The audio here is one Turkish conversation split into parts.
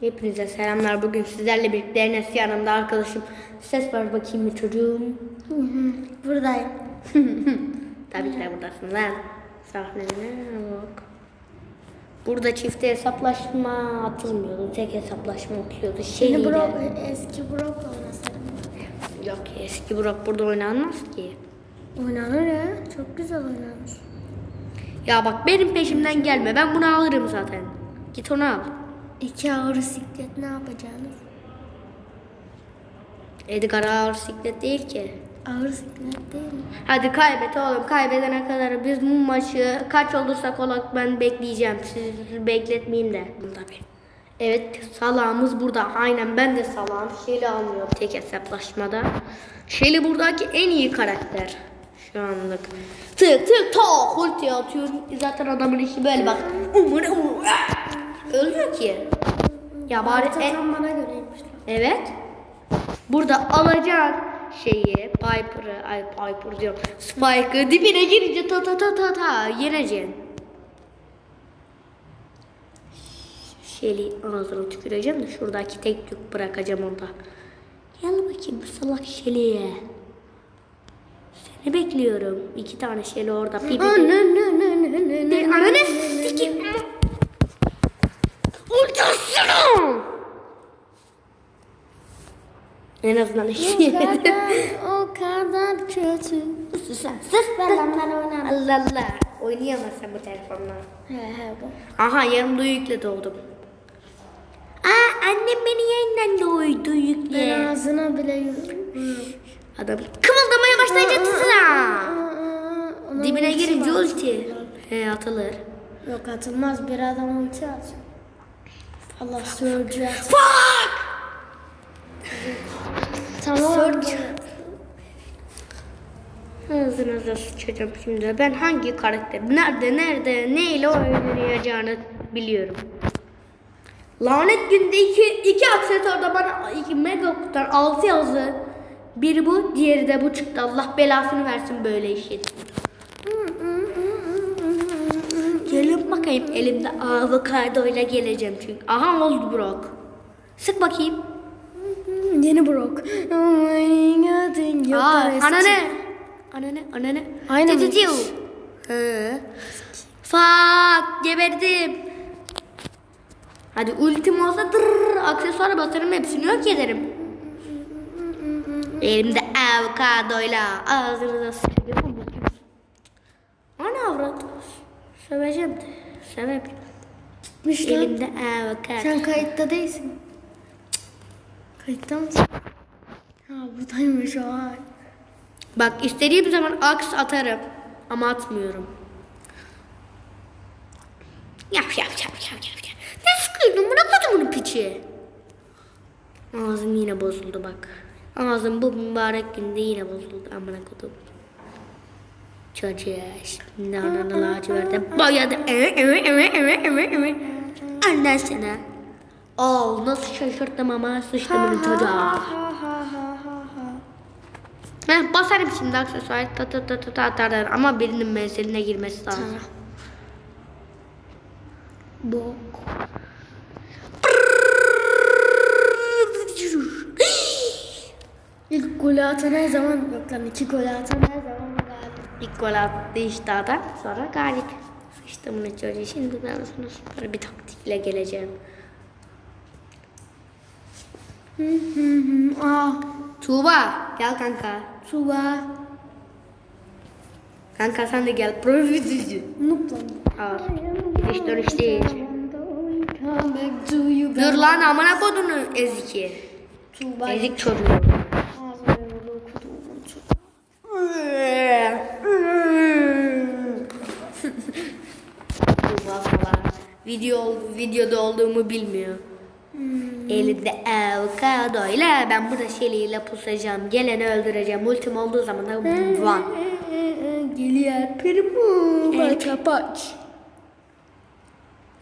Hepinize selamlar. Bugün sizlerle birlikte Enes yanımda arkadaşım. Ses ver bakayım bir çocuğum. Buradayım. Tabii ki de buradasın lan. Sahnene bak. Burada çifte hesaplaşma atılmıyordu. Tek hesaplaşma atılıyordu. Şey Yeni Brock, eski Brock oynasaydım. Yok ki eski Brock burada oynanmaz ki. Oynanır ya. Çok güzel oynanır. Ya bak benim peşimden gelme. Ben bunu alırım zaten. Git onu al. İki ağır siklet ne yapacağınız? Edgar ağır siklet değil ki. Ağır siklet değil mi? Hadi kaybet oğlum. Kaybedene kadar biz bu maçı kaç olursak olak ben bekleyeceğim. Sizi bekletmeyeyim de. Bunda bir. Evet salağımız burada. Aynen ben de salağım. Şeli almıyor tek hesaplaşmada. Şeli buradaki en iyi karakter. Şu anlık. Tık tık tak ulti atıyor. Zaten adamın işi böyle bak. Umur umur. Ölmüyor ki. Ya bari tam bana göreymiş. Evet. Burada alacaksın şeyi, Piper'ı, ay Piper diyorum, Spike'ı dibine girince ta ta ta ta ta yeneceksin. Şeyi ağzına tüküreceğim de şuradaki tek yük bırakacağım onda. Gel bakayım salak Şeli'ye. Seni bekliyorum. İki tane Şeli orada. Bir, bir, ne. Ananı sikim. Ultrasonu. En azından O kadar, o kadar kötü. Sus sen sus. Ben ben oynarım. Allah Allah. Oynayamazsın bu telefonla. He he bu. Aha yanımda yükle doğdum. Aa annem beni yeniden doğuydu Ben yükle. ağzına bile yürüyorum. Adam kımıldamaya başlayacaksın sıra. Ona Dibine girince ulti. He atılır. Yok atılmaz bir adam ulti atıyor. Allah sörcü. Fuck! Tamam. Sörcü. Ağzınıza sıçacağım şimdi. Ben hangi karakter, nerede, nerede, neyle oynayacağını biliyorum. Lanet günde iki, iki aksesuarda bana iki mega kutudan altı yazdı. Biri bu, diğeri de bu çıktı. Allah belasını versin böyle işin. Gelin bakayım elimde avokadoyla geleceğim çünkü. Aha oldu Brock. Sık bakayım. Yeni Brock. Yok. Aa, arası. ananı. Ananı, ananı. Aynı Tiu, tiu, mıymış? tiu. Hı. Fuck, geberdim. Hadi ultim olsa dırr, aksesuara basarım hepsini yok ederim. Elimde avokadoyla ağzınıza sıçrayım. Ana avrat. Seveceğim de. Sevemiyorum. Gitmiş lan. Elimde avokado. Sen kayıtta değilsin. Kayıtta mısın? Ha buradaymış o ay. Bak istediğim zaman aks atarım. Ama atmıyorum. Yap yap yap yap yap. yap. Ne sıkıldın buna kodumun piçi. Ağzım yine bozuldu bak. Ağzım bu mübarek günde yine bozuldu amına kodum. Çocuğa şimdi ananı evet. Annen sana. Aa nasıl şaşırttım ama sıçtım bunun çocuğa. Ben basarım şimdi aksesuar ta ta ta ta ta atarlar ama birinin menziline girmesi lazım. Tamam. Bok. İlk golü atan her zaman yok lan iki golü atan her zaman. İlk gol attı işte adam sonra galip. İşte bunu çocuğu şimdi ben sana süper bir taktikle geleceğim. Hı hı hı. Aa, Tuğba gel kanka. Tuba. Kanka sen de gel lan. Al. Hiç dönüş değil. Dur lan amına kodunu eziki. Tuba. Ezik çocuğu. Çocuğu. Tuğba falan. Video, videoda olduğumu bilmiyor. Elinde avokadoyla ben burada Shelly'yle pusacağım. Geleni öldüreceğim. Ultim olduğu zaman da van. Geliyor Primo. Baça baç.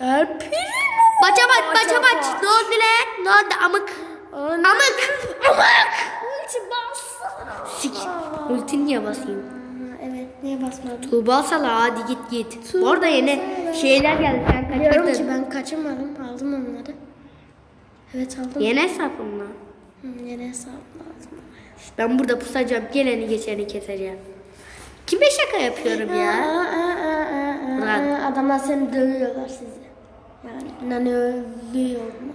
Er Primo. Baça baç, baça baç. Ne oldu lan? Ne oldu amık? Amık! Amık! Ulti bassana. Sik. Ulti niye basayım? Niye basmadın? Tuğba sala hadi git git. Bu arada yeni şeyler geldi sen Biliyorum ki kaçırdın. ben kaçırmadım. Aldım onları. Evet aldım. Yeni hesabım mı? Hı, yeni hesap lazım. Ben burada pusacağım. Geleni geçeni keseceğim. Kime şaka yapıyorum ya? aa, aa, aa, Bırak. aa. Adamlar seni dövüyorlar sizi. Yani Nani ölüyor mu?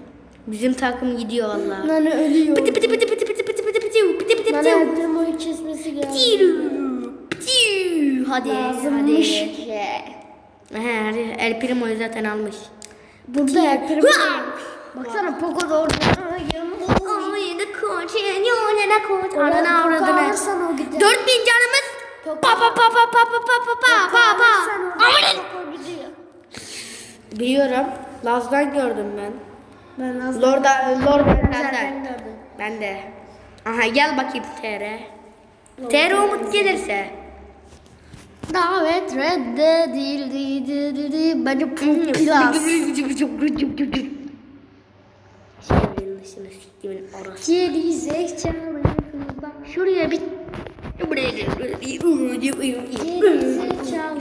Bizim takım gidiyor valla. Nani ölüyor. Pıtı pıtı pıtı pıtı Primo'yu zaten almış. Burada yakırım. Hıa! Baksana Poco da orada. Koçun yoluna koç. Avradını. alırsan o gider. 4000 canımız. Pa pa pa pa pa pa pa pa pa pa pa. Amanın. Biliyorum. Laz'dan gördüm ben. Ben az Lord'a Lord zaten benden. gördüm. Ben de. Aha gel bakayım TR. TR Umut gelirse. Davet reddedildi. Bence biraz. Kedi zekçe. Şuraya bir Buraya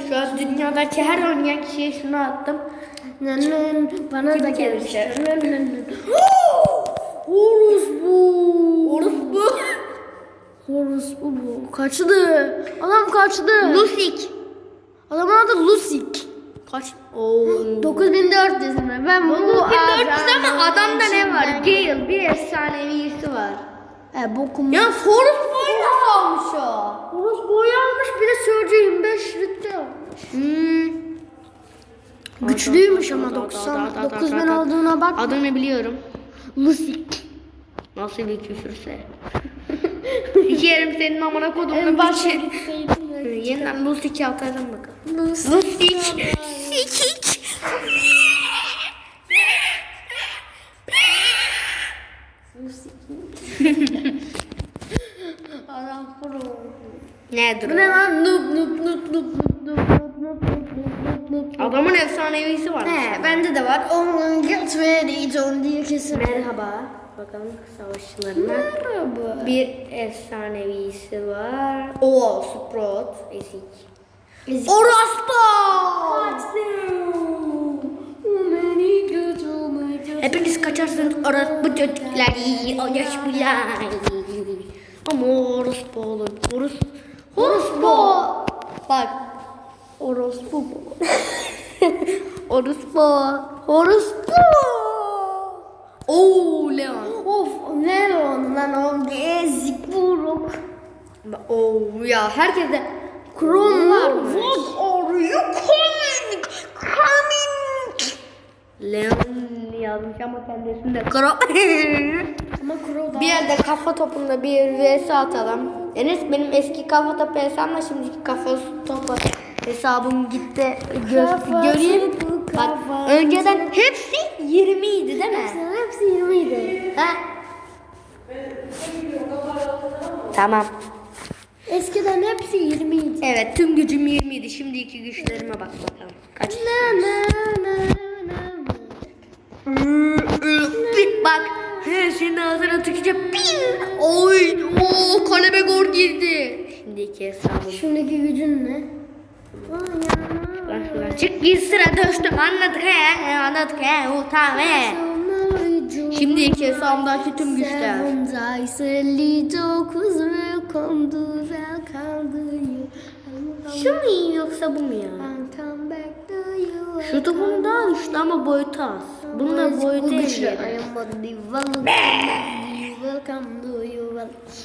Şu an dünyadaki her oynayan kişiye şunu attım. Bana da gelmişler. Orus bu. Orus bu. Horus bu bu. Kaçtı. Adam kaçtı. Lusik. Adamın adı Lusik. Kaç? Oo. 9400 mi? Ben bu 9400 ama adamda ne var? Gale bir efsanevisi var. E bokum. Ya Forrest Boy nasıl olmuş o? Horus boyu almış bir de Sörcü 25 litre almış. Hmm. Güçlüymüş ama 90 9000 olduğuna bak. Adını biliyorum. Lusik. Nasıl bir küfürse. Yerim senin amına koduğunu En bir şey. Yeniden Lustik'i atarım bakalım. Lusik. Sikik. Adam pro. Nedir Bu ne lan? Noob noob noob noob noob noob noob noob noob. Adamın efsanevisi var. He bende de var. Onun gitmedi John diye kesin. Merhaba. Bakalım savaşçılarına. Merhaba. Bir efsanevisi var. Oo, Sprout. Ezik. Ezik. Orospu! Hepiniz kaçarsınız orospu çocukları. Orospular. Ama orospu olur. Oros, orospu. Bak. Orospu bu. orospu. Orospu. Oo Leon. Of ne lan lan o ezik buruk. Oo ya herkese Krom var? What are you coming? Coming. Leon yazmış ama kendisinde kro. Ama kro da. bir yerde kafa topunda bir vs atalım. Enes benim eski kafa topu hesabımla şimdiki kafa topu hesabım gitti. Gö göreyim. Bak önceden hepsi 20 idi değil mi? Hepsi 20 idi. Ha? Tamam. Eskiden hepsi 20 idi. Evet tüm gücüm 20 idi. Şimdiki güçlerime bak bakalım. Kaç? Na na na na. Bir bak. He, senin ağzına tıkacak. Ping! Oy, o kaleme gol girdi. Şimdiki hesabım. Şimdiki gücün ne? Ben şuradan çık bir sıra döştüm anladık he anladık he o tamam he. Şimdiki hesabımdaki tüm güçler. Şu mu iyi yoksa bu mu ya? Şu topumun daha güçlü ama boyutu az. Bunun boyutu güçlü.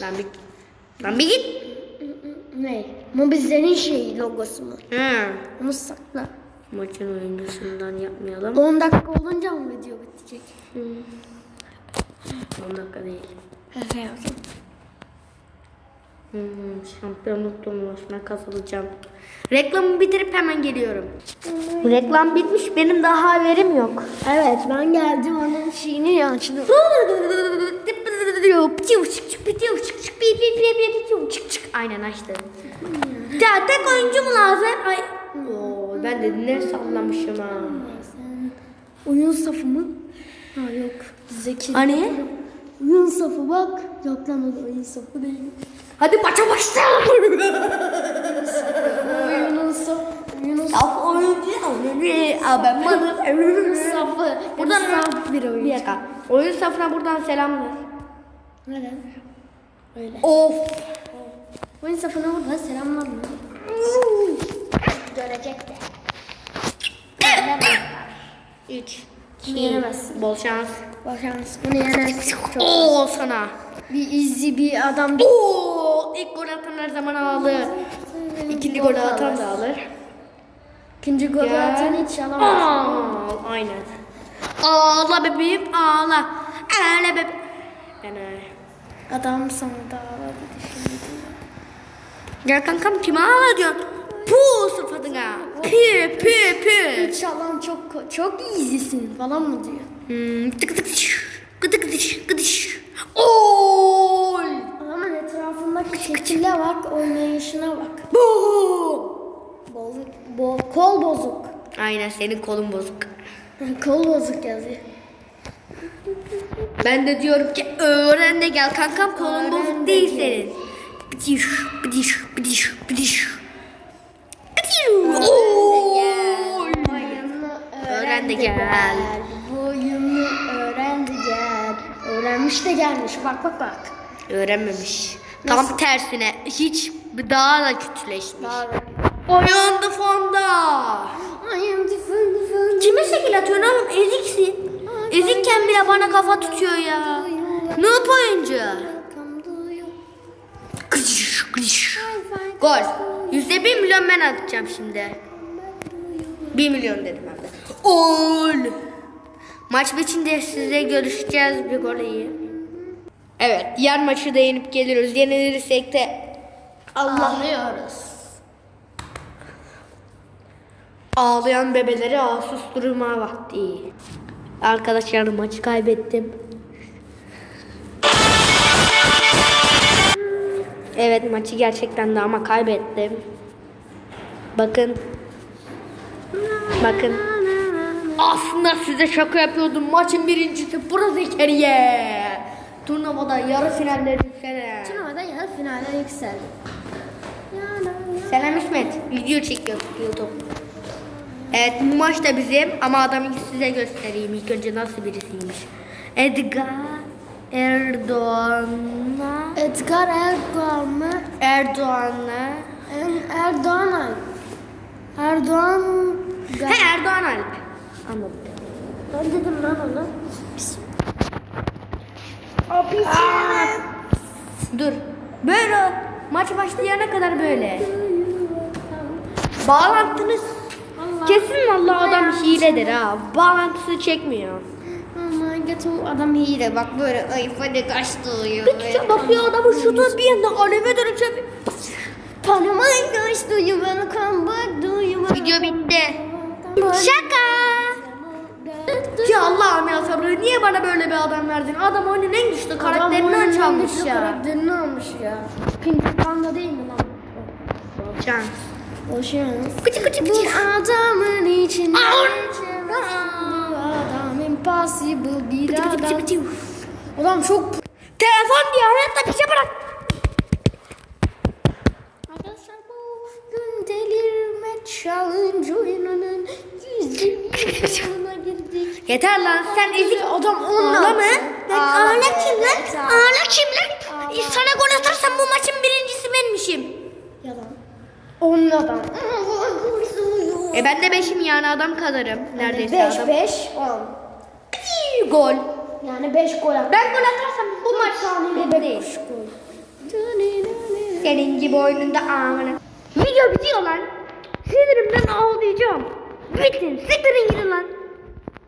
Lan bir, lan bir git. Ne? Mobilizlerin şeyi logosu mu? He. Onu sakla. Makine oyuncusundan yapmayalım. 10 dakika olunca mı video bitecek? Hı. 10 dakika değil. Evet. evet. Hmm, şampiyonluk turnuvasına katılacağım. Reklamı bitirip hemen geliyorum. Reklam bitmiş benim daha haberim yok. Evet ben geldim onun şeyini açtım. Aynen açtım. Ya tek oyuncu mu lazım? Ay. Oo, ben de ne sallamışım ha. Oyun safı mı? Ha yok. Zeki. Hani? Safı bak. Yok lan o oyun safı değil. Hadi maça başla. Oyunun safı. Oyunun Saf oyuncu. Ben malım. safı. Burada Buradan saf bir Bir oyuncu. dakika. Oyun safına buradan selamlar. Neden? Öyle. Of. Oyun safına burada selamlar? Görecek de. 3. Bunu yenemezsin. Bol şans. Başarısız. Bunu yenersin. Çok. Oo sana. Bir izzi bir adam. Oo ilk gol atan her zaman alır. İkinci golü atan da alır. İkinci Gel. atan hiç alamaz. Aa, aynen. Ağla bebeğim ağla. Ağla bebeğim. Yani. Adam sana da ağladı şimdi. Gel kankam kime ağla diyorsun? Puh sıfatına. Pi pi pi. Hiç alan çok çok iyisin falan mı diyor. Hmm, tık tık tık. Gıdık gıdış gıdış. Oy. Adamın etrafındaki şekile bak, oynayışına bak. Bu. Bozuk, bo kol bozuk. Aynen senin kolun bozuk. kol bozuk yazıyor. Ben de diyorum ki öğren de gel kankam kolun Öğren bozuk de değil gel. senin. Bıdış bıdış bıdış. Öğrenmiş. Bak bak bak. Öğrenmemiş. Tam tersine hiç daha da kötüleşmiş. Daha da. Oyundu fonda. Kime şekil atıyorsun oğlum? Eziksin. Ezikken bile bana kafa tutuyor ya. Noob oyuncu. Kış, kış. Gol. Yüzde bir milyon ben atacağım şimdi. Bir milyon dedim ben de. Gol. Maç bitince size görüşeceğiz bir gol iyi. Evet, diğer maçı da yenip geliyoruz. Yenilirsek de Allah Ağlıyoruz. ağlayan bebeleri ağ susturma vakti. Arkadaşlar maçı kaybettim. Evet maçı gerçekten de ama kaybettim. Bakın. Bakın. Aslında size şaka yapıyordum. Maçın birincisi Bura Zekeriye. Turnuvada yarı finalleri yükselen. Turnuvada yarı finale yükseldi. Selam İsmet. Video çekiyoruz YouTube. Evet bu maç da bizim ama adamı size göstereyim ilk önce nasıl birisiymiş. Edgar Erdoğan'la Edgar? Erdoğan'la Er- Erdoğan Alp. Erdoğan He Erdoğan Alp. Anladım. Ben dedim lan onu. Aa, dur. Böyle maç başlayana kadar böyle. Bağlantınız kesin vallahi adam hiledir ha. Bağlantısı çekmiyor. Aman götüm adam hile bak böyle ay hadi kaçtı uyuyor. Bir tuşa basıyor adamın şutu bir anda aleve dönecek. Tanımayın kaçtı uyuyor bana kan bak duyuyor. Video bitti. Şaka. Ya Allah'ım ya sabrı niye bana böyle bir adam verdin? Adam oyunun en güçlü karakterinden çalmış ya. Karakterini almış ya. Pink Panda değil mi lan? Şans. O şans. Kıçı kıçı Bu kıçı. adamın içinde Bu adam impossible bir Kıçı kıçı adam. kıçı. Adam çok Telefon diye hayatta bir şey bırak. Arkadaşlar bugün delirme challenge oyununun girdik. Yeter lan sen ezik Adam onunla mı? Ben Ağla kim lan? ağla. Kim lan? Ağla. Sana gol atarsam bu maçın birincisi benmişim. Yalan. Onun adam. E ben de beşim yani adam kadarım. Neredeyse 5 adam. 5 10. İyi, Gol. Yani 5 gol attı. Ben gol atarsam bu maç benim değil. gol. Senin gibi oyununda amına. Video bitiyor lan. Sinirimden ağlayacağım. Bitin. Siktirin gidin lan.